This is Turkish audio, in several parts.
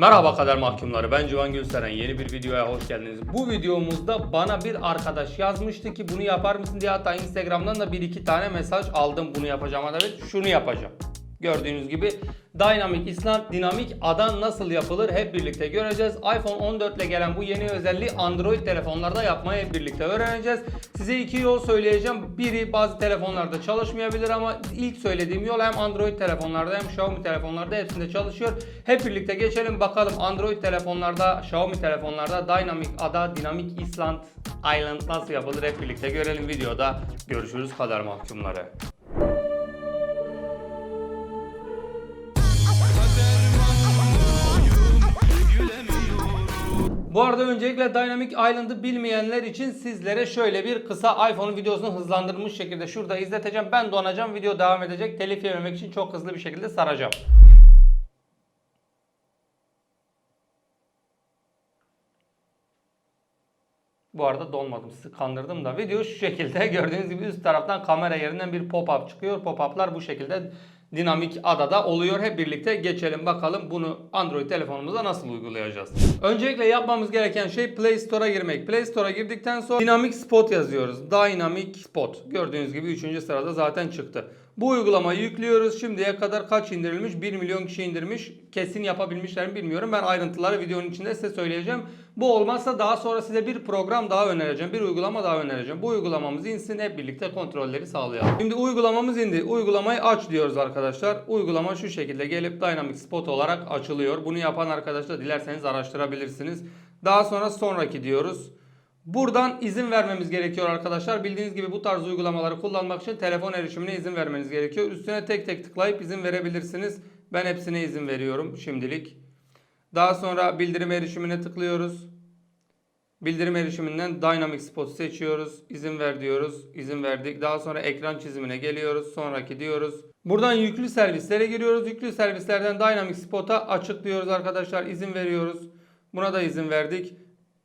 Merhaba kader mahkumları ben Civan Gülseren yeni bir videoya hoş geldiniz. Bu videomuzda bana bir arkadaş yazmıştı ki bunu yapar mısın diye hatta Instagram'dan da bir iki tane mesaj aldım bunu yapacağım evet şunu yapacağım. Gördüğünüz gibi Dynamic Island dinamik ada nasıl yapılır hep birlikte göreceğiz. iPhone 14 ile gelen bu yeni özelliği Android telefonlarda yapmayı hep birlikte öğreneceğiz. Size iki yol söyleyeceğim. Biri bazı telefonlarda çalışmayabilir ama ilk söylediğim yol hem Android telefonlarda hem Xiaomi telefonlarda hepsinde çalışıyor. Hep birlikte geçelim bakalım Android telefonlarda, Xiaomi telefonlarda Dynamic ada, Dynamic Island Island nasıl yapılır hep birlikte görelim videoda. Görüşürüz kader mahkumları. Bu arada öncelikle Dynamic Island'ı bilmeyenler için sizlere şöyle bir kısa iPhone videosunu hızlandırılmış şekilde şurada izleteceğim. Ben donacağım. Video devam edecek. Telif yememek için çok hızlı bir şekilde saracağım. Bu arada donmadım. Sizi kandırdım da. Video şu şekilde. Gördüğünüz gibi üst taraftan kamera yerinden bir pop-up çıkıyor. Pop-up'lar bu şekilde dinamik adada oluyor. Hep birlikte geçelim bakalım bunu Android telefonumuza nasıl uygulayacağız. Öncelikle yapmamız gereken şey Play Store'a girmek. Play Store'a girdikten sonra Dynamic Spot yazıyoruz. Dynamic Spot. Gördüğünüz gibi 3. sırada zaten çıktı. Bu uygulamayı yüklüyoruz. Şimdiye kadar kaç indirilmiş? 1 milyon kişi indirmiş. Kesin yapabilmişler mi bilmiyorum. Ben ayrıntıları videonun içinde size söyleyeceğim. Bu olmazsa daha sonra size bir program daha önereceğim. Bir uygulama daha önereceğim. Bu uygulamamız insin hep birlikte kontrolleri sağlayalım. Şimdi uygulamamız indi. Uygulamayı aç diyoruz arkadaşlar. Uygulama şu şekilde gelip Dynamic Spot olarak açılıyor. Bunu yapan arkadaşlar dilerseniz araştırabilirsiniz. Daha sonra sonraki diyoruz. Buradan izin vermemiz gerekiyor arkadaşlar. Bildiğiniz gibi bu tarz uygulamaları kullanmak için telefon erişimine izin vermeniz gerekiyor. Üstüne tek tek tıklayıp izin verebilirsiniz. Ben hepsine izin veriyorum şimdilik. Daha sonra bildirim erişimine tıklıyoruz. Bildirim erişiminden Dynamic Spot seçiyoruz. İzin ver diyoruz. İzin verdik. Daha sonra ekran çizimine geliyoruz. Sonraki diyoruz. Buradan yüklü servislere giriyoruz. Yüklü servislerden Dynamic Spot'a açık diyoruz arkadaşlar. İzin veriyoruz. Buna da izin verdik.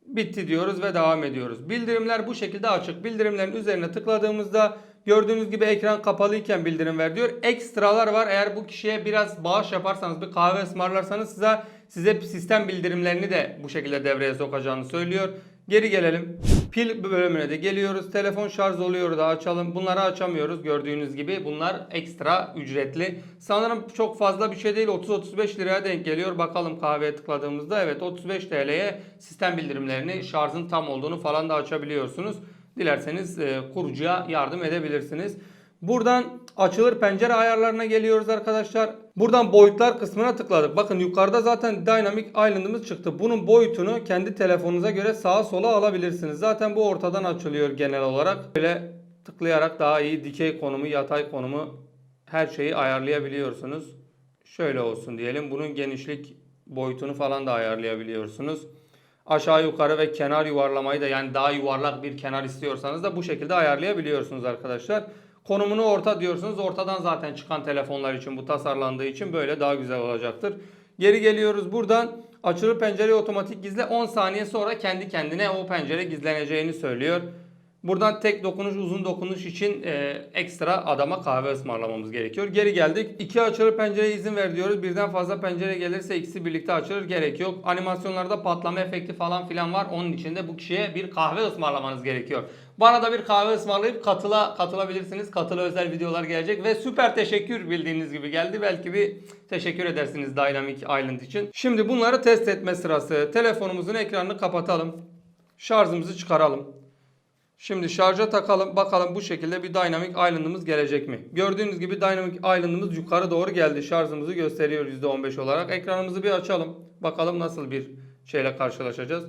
Bitti diyoruz ve devam ediyoruz. Bildirimler bu şekilde açık. Bildirimlerin üzerine tıkladığımızda gördüğünüz gibi ekran kapalıyken bildirim ver diyor. Ekstralar var. Eğer bu kişiye biraz bağış yaparsanız, bir kahve ısmarlarsanız size size sistem bildirimlerini de bu şekilde devreye sokacağını söylüyor. Geri gelelim. Pil bölümüne de geliyoruz. Telefon şarj oluyor da açalım. Bunları açamıyoruz gördüğünüz gibi. Bunlar ekstra ücretli. Sanırım çok fazla bir şey değil. 30-35 liraya denk geliyor. Bakalım kahveye tıkladığımızda. Evet 35 TL'ye sistem bildirimlerini şarjın tam olduğunu falan da açabiliyorsunuz. Dilerseniz e, kurucuya yardım edebilirsiniz. Buradan açılır pencere ayarlarına geliyoruz arkadaşlar. Buradan boyutlar kısmına tıkladık. Bakın yukarıda zaten Dynamic Island'ımız çıktı. Bunun boyutunu kendi telefonunuza göre sağa sola alabilirsiniz. Zaten bu ortadan açılıyor genel olarak. Böyle tıklayarak daha iyi dikey konumu, yatay konumu her şeyi ayarlayabiliyorsunuz. Şöyle olsun diyelim. Bunun genişlik boyutunu falan da ayarlayabiliyorsunuz. Aşağı yukarı ve kenar yuvarlamayı da yani daha yuvarlak bir kenar istiyorsanız da bu şekilde ayarlayabiliyorsunuz arkadaşlar. Konumunu orta diyorsunuz. Ortadan zaten çıkan telefonlar için bu tasarlandığı için böyle daha güzel olacaktır. Geri geliyoruz buradan. Açılı pencereyi otomatik gizle 10 saniye sonra kendi kendine o pencere gizleneceğini söylüyor. Buradan tek dokunuş uzun dokunuş için e, ekstra adama kahve ısmarlamamız gerekiyor. Geri geldik. İki açılı pencereye izin ver diyoruz. Birden fazla pencere gelirse ikisi birlikte açılır. Gerek yok. Animasyonlarda patlama efekti falan filan var. Onun için de bu kişiye bir kahve ısmarlamanız gerekiyor. Bana da bir kahve ısmarlayıp katıla katılabilirsiniz. Katıla özel videolar gelecek ve süper teşekkür bildiğiniz gibi geldi. Belki bir teşekkür edersiniz Dynamic Island için. Şimdi bunları test etme sırası. Telefonumuzun ekranını kapatalım. Şarjımızı çıkaralım. Şimdi şarja takalım. Bakalım bu şekilde bir Dynamic Island'ımız gelecek mi? Gördüğünüz gibi Dynamic Island'ımız yukarı doğru geldi. Şarjımızı gösteriyor %15 olarak. Ekranımızı bir açalım. Bakalım nasıl bir şeyle karşılaşacağız.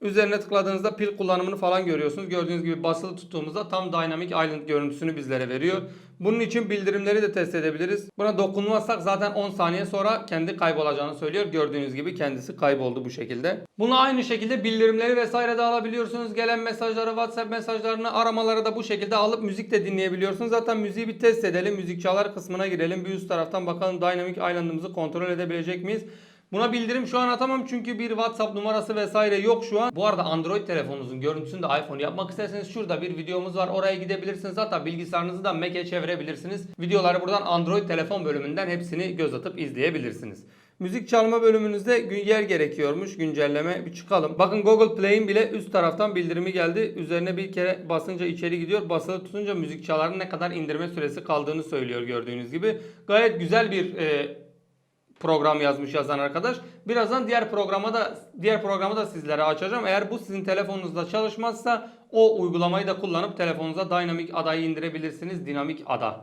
Üzerine tıkladığınızda pil kullanımını falan görüyorsunuz. Gördüğünüz gibi basılı tuttuğumuzda tam Dynamic Island görüntüsünü bizlere veriyor. Bunun için bildirimleri de test edebiliriz. Buna dokunmazsak zaten 10 saniye sonra kendi kaybolacağını söylüyor. Gördüğünüz gibi kendisi kayboldu bu şekilde. Bunu aynı şekilde bildirimleri vesaire de alabiliyorsunuz. Gelen mesajları, WhatsApp mesajlarını, aramaları da bu şekilde alıp müzik de dinleyebiliyorsunuz. Zaten müziği bir test edelim. Müzik çalar kısmına girelim. Bir üst taraftan bakalım Dynamic Island'ımızı kontrol edebilecek miyiz? Buna bildirim şu an atamam çünkü bir WhatsApp numarası vesaire yok şu an. Bu arada Android telefonunuzun görüntüsünü de iPhone yapmak isterseniz şurada bir videomuz var. Oraya gidebilirsiniz. Hatta bilgisayarınızı da Mac'e çevirebilirsiniz. Videoları buradan Android telefon bölümünden hepsini göz atıp izleyebilirsiniz. Müzik çalma bölümünüzde yer gerekiyormuş güncelleme. Bir çıkalım. Bakın Google Play'in bile üst taraftan bildirimi geldi. Üzerine bir kere basınca içeri gidiyor. Basılı tutunca müzik çaların ne kadar indirme süresi kaldığını söylüyor gördüğünüz gibi. Gayet güzel bir e, program yazmış yazan arkadaş. Birazdan diğer programa da diğer programı da sizlere açacağım. Eğer bu sizin telefonunuzda çalışmazsa o uygulamayı da kullanıp telefonunuza Dynamic Ada'yı indirebilirsiniz. Dinamik Ada.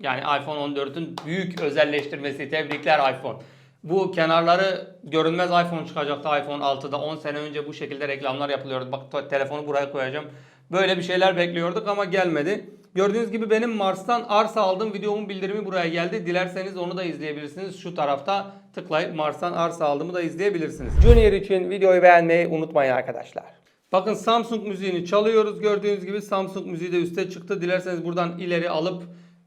Yani iPhone 14'ün büyük özelleştirmesi. Tebrikler iPhone. Bu kenarları görünmez iPhone çıkacaktı iPhone 6'da. 10 sene önce bu şekilde reklamlar yapılıyordu. Bak telefonu buraya koyacağım. Böyle bir şeyler bekliyorduk ama gelmedi. Gördüğünüz gibi benim Mars'tan arsa aldığım videomun bildirimi buraya geldi. Dilerseniz onu da izleyebilirsiniz. Şu tarafta tıklayıp Mars'tan arsa aldığımı da izleyebilirsiniz. Junior için videoyu beğenmeyi unutmayın arkadaşlar. Bakın Samsung müziğini çalıyoruz. Gördüğünüz gibi Samsung müziği de üste çıktı. Dilerseniz buradan ileri alıp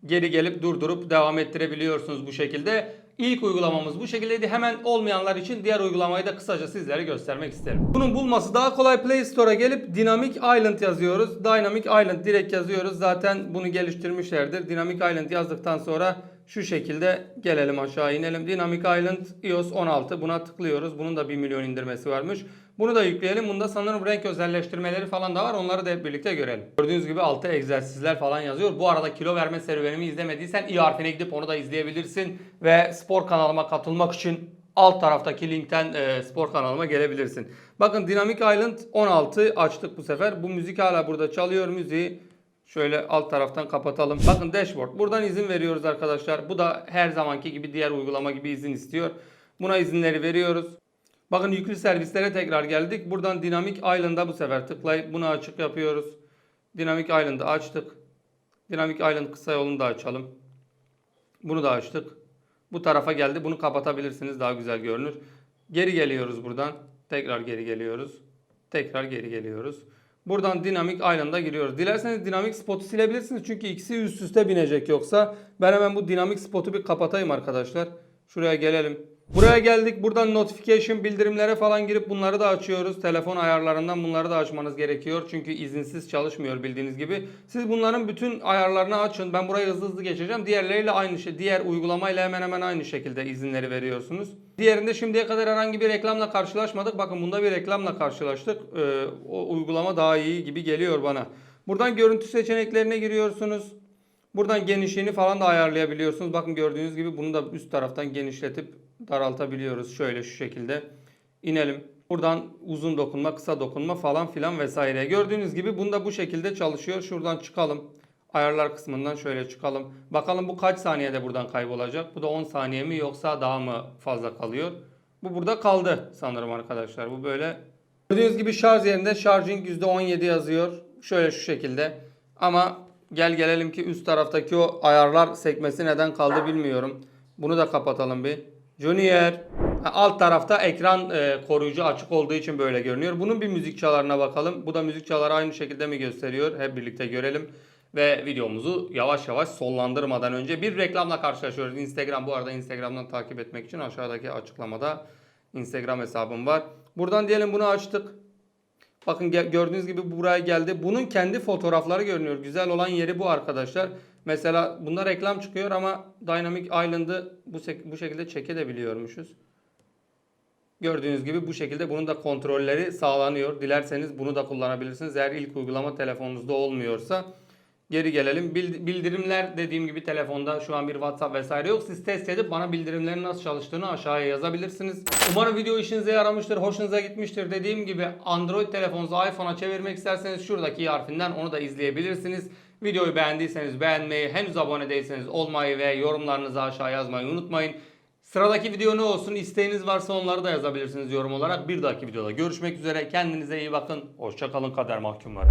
geri gelip durdurup devam ettirebiliyorsunuz bu şekilde. İlk uygulamamız bu şekildeydi. Hemen olmayanlar için diğer uygulamayı da kısaca sizlere göstermek isterim. Bunun bulması daha kolay. Play Store'a gelip Dynamic Island yazıyoruz. Dynamic Island direkt yazıyoruz. Zaten bunu geliştirmişlerdir. Dynamic Island yazdıktan sonra şu şekilde gelelim aşağı inelim. Dynamic Island iOS 16 buna tıklıyoruz. Bunun da 1 milyon indirmesi varmış. Bunu da yükleyelim. Bunda sanırım renk özelleştirmeleri falan da var. Onları da hep birlikte görelim. Gördüğünüz gibi altta egzersizler falan yazıyor. Bu arada kilo verme serüvenimi izlemediysen i harfine gidip onu da izleyebilirsin. Ve spor kanalıma katılmak için alt taraftaki linkten e, spor kanalıma gelebilirsin. Bakın Dynamic Island 16 açtık bu sefer. Bu müzik hala burada çalıyor müziği. Şöyle alt taraftan kapatalım. Bakın dashboard. Buradan izin veriyoruz arkadaşlar. Bu da her zamanki gibi diğer uygulama gibi izin istiyor. Buna izinleri veriyoruz. Bakın yüklü servislere tekrar geldik. Buradan Dynamic Island'a bu sefer tıklayıp bunu açık yapıyoruz. Dynamic Island'ı açtık. Dynamic Island kısa yolunu da açalım. Bunu da açtık. Bu tarafa geldi. Bunu kapatabilirsiniz. Daha güzel görünür. Geri geliyoruz buradan. Tekrar geri geliyoruz. Tekrar geri geliyoruz. Buradan Dynamic Island'a giriyoruz. Dilerseniz Dynamic Spot'u silebilirsiniz. Çünkü ikisi üst üste binecek yoksa. Ben hemen bu Dynamic Spot'u bir kapatayım arkadaşlar. Şuraya gelelim. Buraya geldik. Buradan notification bildirimlere falan girip bunları da açıyoruz. Telefon ayarlarından bunları da açmanız gerekiyor. Çünkü izinsiz çalışmıyor bildiğiniz gibi. Siz bunların bütün ayarlarını açın. Ben burayı hızlı hızlı geçeceğim. Diğerleriyle aynı şey. Diğer uygulamayla hemen hemen aynı şekilde izinleri veriyorsunuz. Diğerinde şimdiye kadar herhangi bir reklamla karşılaşmadık. Bakın bunda bir reklamla karşılaştık. Ee, o uygulama daha iyi gibi geliyor bana. Buradan görüntü seçeneklerine giriyorsunuz. Buradan genişliğini falan da ayarlayabiliyorsunuz. Bakın gördüğünüz gibi bunu da üst taraftan genişletip daraltabiliyoruz. Şöyle şu şekilde inelim. Buradan uzun dokunma, kısa dokunma falan filan vesaire. Gördüğünüz gibi bunda bu şekilde çalışıyor. Şuradan çıkalım. Ayarlar kısmından şöyle çıkalım. Bakalım bu kaç saniyede buradan kaybolacak? Bu da 10 saniye mi yoksa daha mı fazla kalıyor? Bu burada kaldı sanırım arkadaşlar. Bu böyle. Gördüğünüz gibi şarj yerinde charging %17 yazıyor. Şöyle şu şekilde. Ama gel gelelim ki üst taraftaki o ayarlar sekmesi neden kaldı bilmiyorum. Bunu da kapatalım bir. Junior. Alt tarafta ekran e, koruyucu açık olduğu için böyle görünüyor. Bunun bir müzik çalarına bakalım. Bu da müzik çaları aynı şekilde mi gösteriyor? Hep birlikte görelim. Ve videomuzu yavaş yavaş sonlandırmadan önce bir reklamla karşılaşıyoruz. Instagram bu arada Instagram'dan takip etmek için aşağıdaki açıklamada Instagram hesabım var. Buradan diyelim bunu açtık. Bakın gördüğünüz gibi buraya geldi. Bunun kendi fotoğrafları görünüyor. Güzel olan yeri bu arkadaşlar. Mesela bunda reklam çıkıyor ama Dynamic Island'ı bu, bu şekilde çekebiliyormuşuz. Gördüğünüz gibi bu şekilde bunun da kontrolleri sağlanıyor. Dilerseniz bunu da kullanabilirsiniz. Eğer ilk uygulama telefonunuzda olmuyorsa. Geri gelelim. Bild- Bildirimler dediğim gibi telefonda şu an bir WhatsApp vesaire yok. Siz test edip bana bildirimlerin nasıl çalıştığını aşağıya yazabilirsiniz. Umarım video işinize yaramıştır, hoşunuza gitmiştir. Dediğim gibi Android telefonunuzu iPhone'a çevirmek isterseniz şuradaki harfinden onu da izleyebilirsiniz. Videoyu beğendiyseniz beğenmeyi, henüz abone değilseniz olmayı ve yorumlarınızı aşağı yazmayı unutmayın. Sıradaki video ne olsun isteğiniz varsa onları da yazabilirsiniz yorum olarak. Bir dahaki videoda görüşmek üzere. Kendinize iyi bakın. Hoşçakalın kader mahkumları.